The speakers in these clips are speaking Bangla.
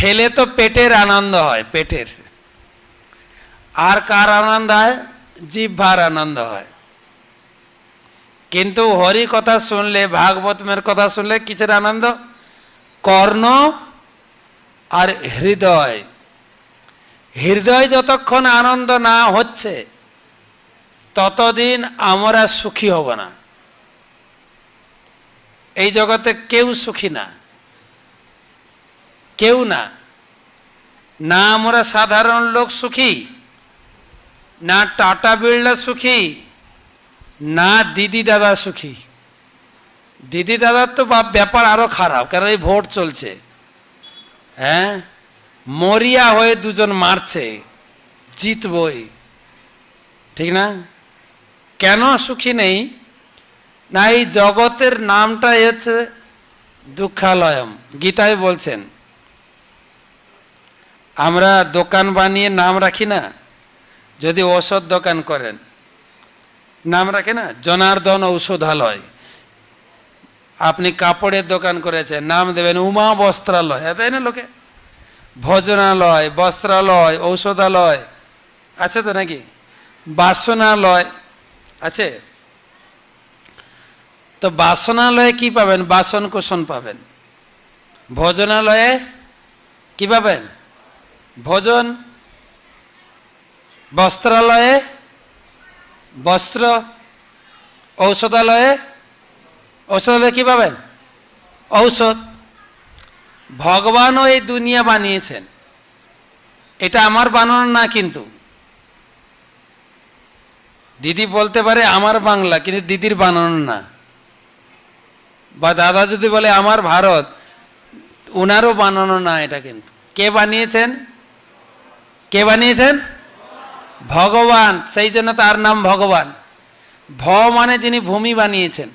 খেলে তো পেটের আনন্দ হয়, পেটের। আর কার আনন্দ হয়? জিহ্বার আনন্দ হয়। কিন্তু হরি কথা শুনলে ভাগবতমের কথা শুনলে কিসের আনন্দ? কর্ণ আর হৃদয়। হৃদয় যতক্ষণ আনন্দ না হচ্ছে, ততদিন আমরা সুখী হব না। এই জগতে কেউ সুখী না। কেউ না। না আমরা সাধারণ লোক সুখী, না টাটা বিড়লা সুখী, না দিদি দাদা সুখী। দিদি দাদার তো ব্যাপার আরও খারাপ, কারণ এই ভোট চলছে। হ্যাঁ? মরিয়া হয়ে দুজন মারছে, জিতবই। ঠিক না? কেন সুখী নেই? না, এই জগতের নামটাই হচ্ছে দুঃখালয়ম। গীতায় বলছেন আমরা দোকান বানিয়ে নাম রাখি না। যদি ওষুধ দোকান করেন, নাম রাখে না? জনার্দন ঔষধালয়। আপনি কাপড়ের দোকান করেছেন, নাম দেবেন উমা বস্ত্রালয়। তাই না লোকে? ভোজনালয়, বস্ত্রালয়, ঔষধালয়। আছে তো নাকি? বাসনালয়। আছে? তো বাসনালয়ে কি পাবেন? বাসন কুসন পাবেন। ভোজনালয়ে কি পাবেন? ভোজন, বস্ত্রালয়ে, বস্ত্র, ঔষধালয়ে ঔষধালয়ে কি পাবেন ঔষধ ভগবানও এই দুনিয়া বানিয়েছেন। এটা আমার বানানো না কিন্তু। দিদি বলতে পারে আমার বাংলা, কিন্তু দিদির বানানো না। বা দাদা যদি বলে আমার ভারত ওনারও বানানো না এটা কিন্তু। কে বানিয়েছেন? কে বানিয়েছেন? ভগবান। সেই জন্য তার নাম ভগবান। ভ মানে যিনি ভূমি বানিয়েছেন।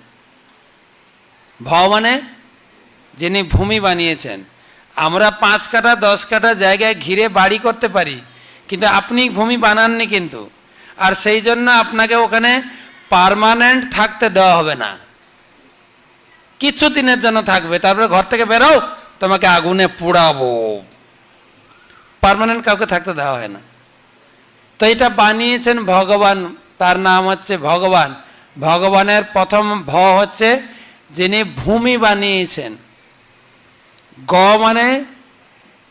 ভ মানে যিনি ভূমি বানিয়েছেন। আমরা পাঁচ কাঠা, দশ কাঠা জায়গায় ঘিরে বাড়ি করতে পারি, কিন্তু আপনি ভূমি বানাননি কিন্তু। আর সেই জন্য আপনাকে ওখানে পার্মানেন্ট থাকতে দেওয়া হবে না। কিছু দিনের জন্য থাকবে। তারপরে ঘর থেকে বেরো, তোমাকে আগুনে পোড়াবো। পার্মানেন্ট কাউকে থাকতে দেওয়া হয় না। তো এটা বানিয়েছেন ভগবান, তার নাম হচ্ছে ভগবান। ভগবানের প্রথম ভ হচ্ছে যিনি ভূমি বানিয়েছেন। গ মানে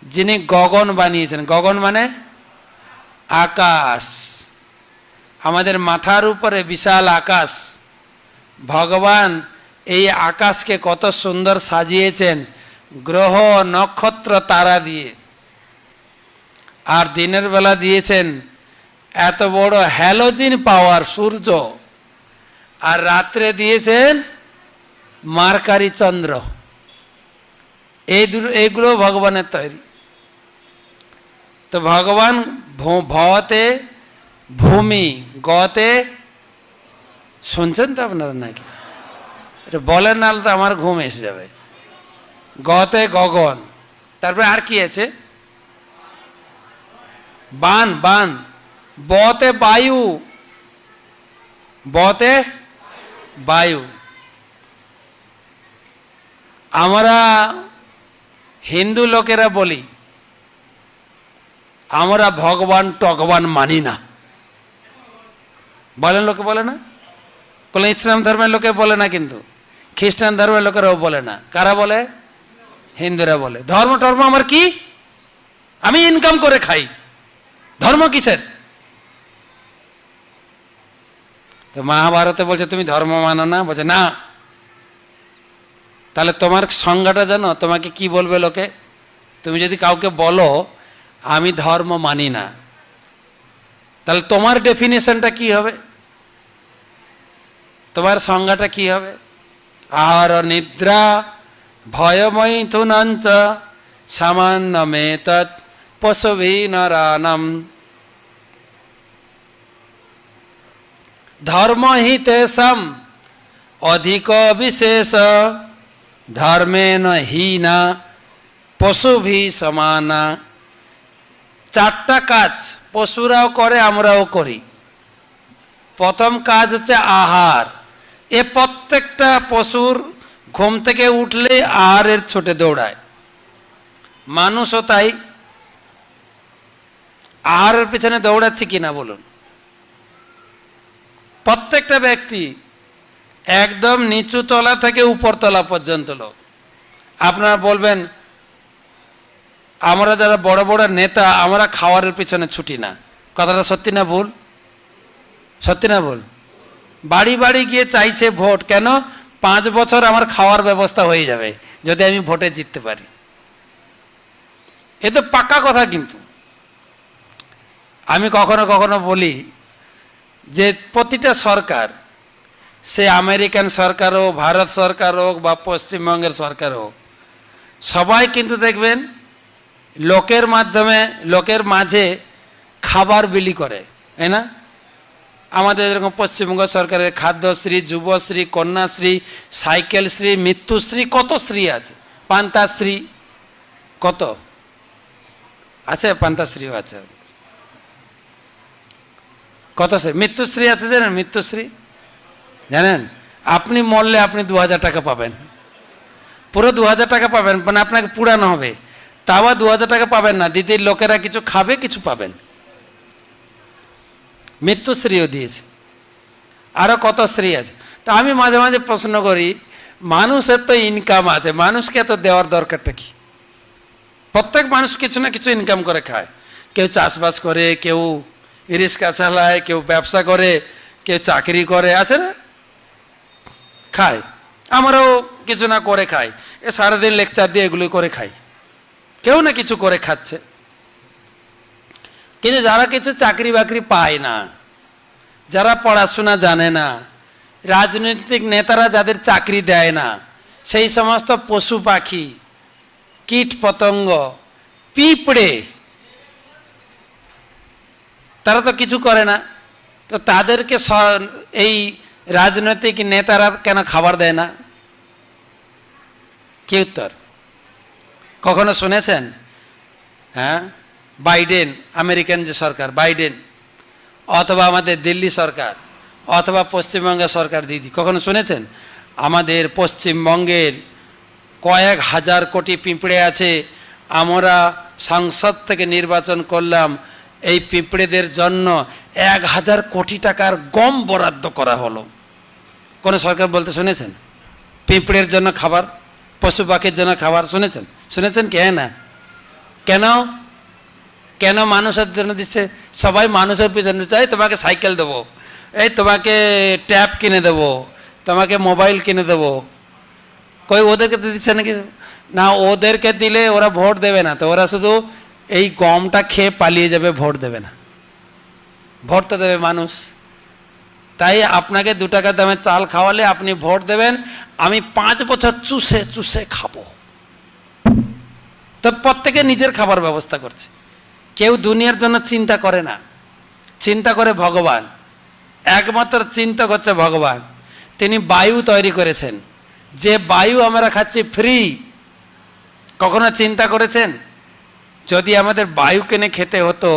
যিনি গগন বানিয়েছেন। গগন মানে আকাশ। আমাদের মাথার উপরে বিশাল আকাশ। ভগবান এই আকাশকে কত সুন্দর সাজিয়েছেন। গ্রহ নক্ষত্র তারা দিয়ে। আর দিনের বেলা দিয়েছেন, এত বড় হ্যালোজিন পাওয়ার সূর্য। আর রাত্রে দিয়েছেন মার্কারি চন্দ্র। এই এইগুলো ভগবানের তৈরি। তো ভগবান ভতে ভূমি গতে শুনছেন তো আপনারা নাকি? এটা বলেন না তো আমার ঘুম এসে যাবে। গতে গগন, তারপরে আর কি আছে? বান বান। বতে বায়ু। বতে বায়ু। আমরা হিন্দু লোকেরা বলি, আমরা ভগবান টগবান মানি না। বলেন লোকে বলে না? বলে ইসলাম ধর্মের লোকে বলে না কিন্তু। খ্রিস্টান ধর্মের লোকেরাও বলে না। কারা বলে? হিন্দুরা বলে। ধর্ম টর্ম আমার কি? আমি ইনকাম করে খাই। ধর্ম কিসের? তো মহাভারতে বলছে, তুমি ধর্ম মানো না? বলছে, না। তাহলে তোমার সংজ্ঞাটা জানো? তোমাকে কি বলবে লোকে? তুমি যদি কাউকে বলো, আমি ধর্ম মানি না, তাহলে তোমার ডেফিনেশনটা কি হবে? তোমার সংজ্ঞাটা কি হবে? আর নিদ্রা ভয়মৈথুনঞ্চ সামান্য মেতৎ পশুভি নরানম ধর্ম হি তেষাম অধিক বিশেষ ধর্মেন হীনা পশুভি সমানা চারটা কাজ পশুরাও করে, আমরাও করি। প্রথম কাজ হচ্ছে আহার। এ প্রত্যেকটা পশুর ঘুম থেকে উঠলে আহারের ছোটে দৌড়ায়। মানুষও তাই। আহারের পেছনে দৌড়াচ্ছে কিনা বলুন। প্রত্যেকটা ব্যক্তি একদম নিচু তলা থেকে উপর তলা পর্যন্ত লোক। আপনারা বলবেন, আমরা যারা বড় বড় নেতা, আমরা খাওয়ারের পিছনে ছুটি না। কথাটা সত্যি না ভুল? সত্যি না ভুল? বাড়ি বাড়ি গিয়ে চাইছে ভোট, কেন? পাঁচ বছর আমার খাওয়ার ব্যবস্থা হয়ে যাবে, যদি আমি ভোটে জিততে পারি। এ তো পাক্কা কথা কিন্তু। আমি কখনো কখনো বলি যে প্রতিটা সরকার, সে আমেরিকান সরকার হোক, ভারত সরকার হোক বা পশ্চিমবঙ্গের সরকার হোক, সবাই কিন্তু দেখবেন লোকের মাধ্যমে, লোকের মাঝে খাবার বিলি করে, তাই না? আমাদের যেরকম পশ্চিমবঙ্গ সরকারের খাদ্যশ্রী, যুবশ্রী, কন্যাশ্রী, সাইকেলশ্রী, মৃত্যুশ্রী, কত শ্রী আছে? পান্তাশ্রী কত? আছে পান্তাশ্রীও আছে। কত শ্রী? মৃত্যুশ্রী আছে জানেন? মৃত্যুশ্রী? জানেন? আপনি মরলে আপনি দু হাজার টাকা পাবেন। পুরো দু হাজার টাকা পাবেন মানে আপনাকে পুরানো হবে। তাও দু হাজার টাকা পাবেন না। দিদির লোকেরা কিছু খাবে, কিছু পাবেন। মৃত্যুশ্রীও দিয়েছে। আরও কত শ্রী আছে? তা আমি মাঝে মাঝে প্রশ্ন করি, মানুষের তো ইনকাম আছে। মানুষকে তো দেওয়ার দরকারটা কি? প্রত্যেক মানুষ কিছু না কিছু ইনকাম করে খায়। কেউ চাষবাস করে, কেউ রিক্সা চালায়, কেউ ব্যবসা করে, কেউ চাকরি করে, আছে না? খায়। আমরাও কিছু না করে খাই এ সারাদিন লেকচার দিয়ে এগুলো করে খাই। কেউ না কিছু করে খাচ্ছে। কিন্তু যারা কিছু চাকরি বাকরি পায় না, যারা পড়াশোনা জানে না, রাজনৈতিক নেতারা যাদের চাকরি দেয় না, সেই সমস্ত পশু পাখি, কীট পতঙ্গ, পিঁপড়ে তারা তো কিছু করে না। তো তাদেরকে এই রাজনৈতিক নেতারা কেন খাবার দেয় না? কি উত্তর? কখনো শুনেছেন? হ্যাঁ? বাইডেন, আমেরিকান যে সরকার, বাইডেন। অথবা আমাদের দিল্লি সরকার, অথবা পশ্চিমবঙ্গের সরকার দিদি, কখনো শুনেছেন? আমাদের পশ্চিমবঙ্গের কয়েক হাজার কোটি পিঁপড়ে আছে, আমরা সংসদ থেকে নির্বাচন করলাম এই পিঁপড়েদের জন্য এক হাজার কোটি টাকার গম বরাদ্দ করা হলো। কোনো সরকার বলতে শুনেছেন? পিঁপড়ের জন্য খাবার, পশু পাখির জন্য খাবার, শুনেছেন? শুনেছেন কে? না। কেন? কেন মানুষের জন্য দিচ্ছে? সবাই মানুষের পিছনে চাই তোমাকে সাইকেল দেবো, এই তোমাকে ট্যাব কিনে দেবো, তোমাকে মোবাইল কিনে দেবো। কই ওদেরকে তো দিচ্ছে নাকি? না, ওদেরকে দিলে ওরা ভোট দেবে না। তো ওরা শুধু এই গমটা খেয়ে পালিয়ে যাবে, ভোট দেবে না। ভোট তো দেবে মানুষ। তাই আপনাকে দু টাকা দামে চাল খাওয়ালে আপনি ভোট দেবেন, আমি পাঁচ বছর চুষে চুষে খাব। তো প্রত্যেকে নিজের খাবার ব্যবস্থা করছে। কেউ দুনিয়ার জন্য চিন্তা করে না। চিন্তা করে ভগবান। একমাত্র চিন্তা করছে ভগবান। তিনি বায়ু তৈরি করেছেন। যে বায়ু আমরা খাচ্ছি ফ্রি কখনো চিন্তা করেছেন? যদি আমাদের বায়ু কিনে খেতে হতো,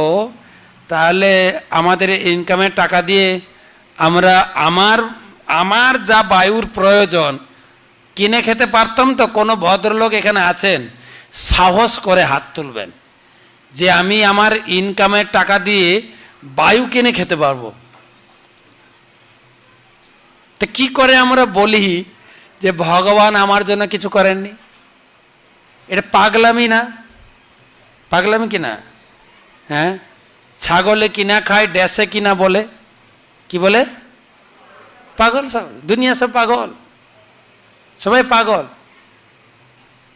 তাহলে আমাদের ইনকামের টাকা দিয়ে আমরা আমার আমার যা বায়ুর প্রয়োজন কিনে খেতে পারতাম তো, কোনো ভদ্রলোক এখানে আছেন, সাহস করে হাত তুলবেন যে আমি আমার ইনকামের টাকা দিয়ে বায়ু কিনে খেতে পারব। তো কি করে আমরা বলি যে ভগবান আমার জন্য কিছু করেননি? এটা পাগলামি না? পাগলামি কিনা? হ্যাঁ? ছাগলে কিনা খায় ড্যাসে কিনা বলে। কি বলে? পাগল সব, দুনিয়া সব পাগল। সবাই পাগল।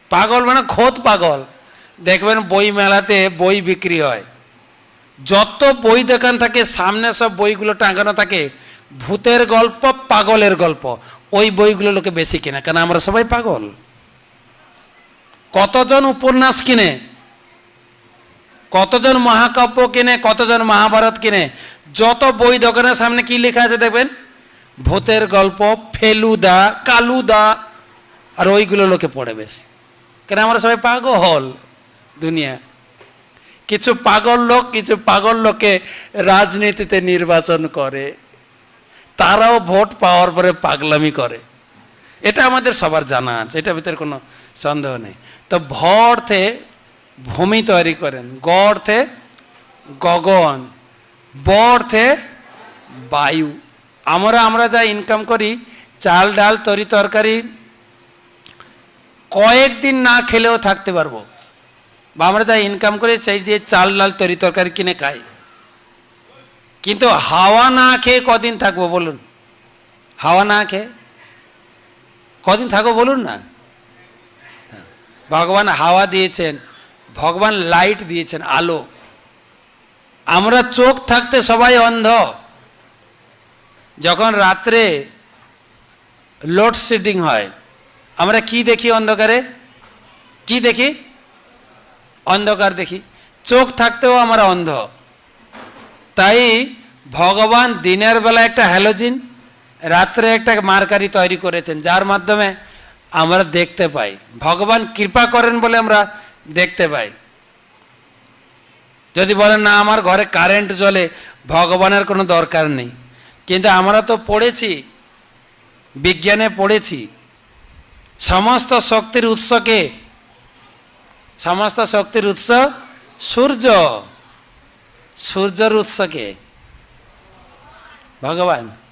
পাগল মানে খোদ পাগল। দেখবেন বই মেলাতে বই বিক্রি হয়। যত বই দোকান থাকে, সামনে সব বইগুলো টাঙানো থাকে, ভূতের গল্প, পাগলের গল্প। ওই বইগুলো লোকে বেশি কিনে, কেন আমরা সবাই পাগল? কতজন উপন্যাস কিনে? কতজন মহাকাব্য কিনে, কতজন মহাভারত কিনে, যত বই দোকানের সামনে কি লেখা আছে দেখবেন? ভূতের গল্প, ফেলুদা, কালুদা, আর ওইগুলো লোকে পড়ে বেশি। কেন আমরা সবাই পাগল দুনিয়া? কিছু পাগল লোক, কিছু পাগল লোকে রাজনীতিতে নির্বাচন করে। তারাও ভোট পাওয়ার পরে পাগলামি করে। এটা আমাদের সবার জানা আছে এটা ভিতরে কোনো সন্দেহ নেই। তো ভোটে ভূমি তৈরি করেন। গ অর্থে গগন ব অর্থে বায়ু। আমরা আমরা যা ইনকাম করি, চাল ডাল, তরি তরকারি কয়েকদিন না খেলেও থাকতে পারব। বা আমরা যা ইনকাম করে, সেই দিয়ে চাল ডাল, তরি তরকারি কিনে খাই। কিন্তু হাওয়া না খেয়ে কদিন থাকব বলুন? হাওয়া না খেয়ে? কদিন থাকব বলুন না? ভগবান হাওয়া দিয়েছেন। ভগবান লাইট দিয়েছেন, আলো। আমরা চোখ থাকতে সবাই অন্ধ। যখন রাত্রে লোডশেডিং হয়, আমরা কি দেখি অন্ধকারে? কি দেখি? অন্ধকার দেখি। চোখ থাকতেও আমরা অন্ধ। তাই ভগবান দিনের বেলা একটা হ্যালোজিন রাত্রে একটা মার্কারি তৈরি করেছেন, যার মাধ্যমে আমরা দেখতে পাই। ভগবান কৃপা করেন বলে আমরা দেখতে পাই। যদি বলেন, না, আমার ঘরে কারেন্ট জ্বলে ভগবানের কোনো দরকার নেই। কিন্তু আমরা তো পড়েছি, বিজ্ঞানে পড়েছি। সমস্ত শক্তির উৎসকে সমস্ত শক্তির উৎস সূর্য। সূর্যের উৎসকে ভগবান।